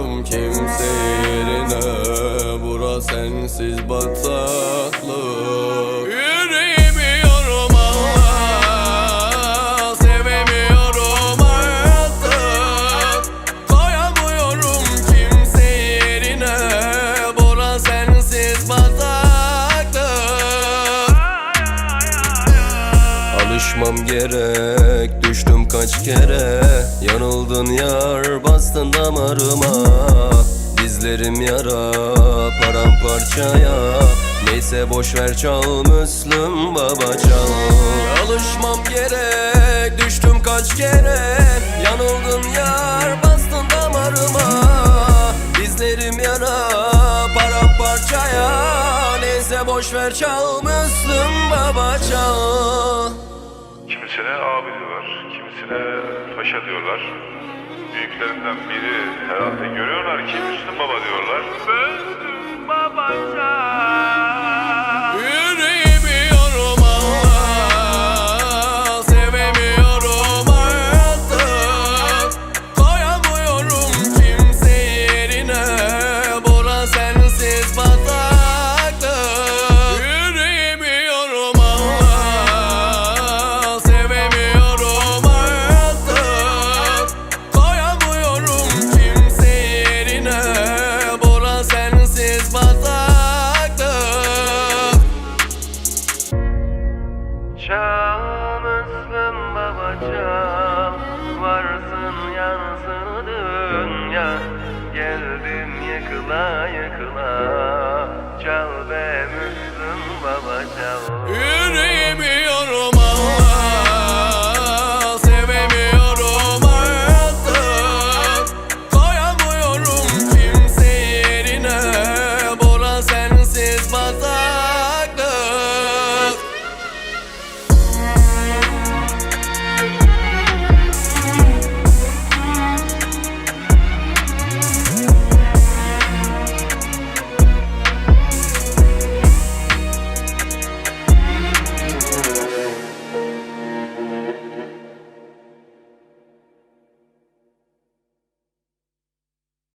Bulamadım kimse yerine. Bura sensiz batar Alışmam gerek Düştüm kaç kere. Yanıldın yar Bastın damarıma. Dizlerim yara Paramparçaya. Neyse boş ver çal Müslüm baba çal Alışmam gerek Düştüm kaç kere. Yanıldın yar Bastın damarıma. Dizlerim yara Paramparçaya. Neyse boş ver çal Müslüm baba çal kimisine paşa diyorlar. Büyüklerinden biri herhalde görüyorlar ki Müslüm Baba diyorlar. Müslüm Baba Çal Müslüm baba çal Varsın yansın dünya. Geldim yıkıla yıkıla Çal be Müslüm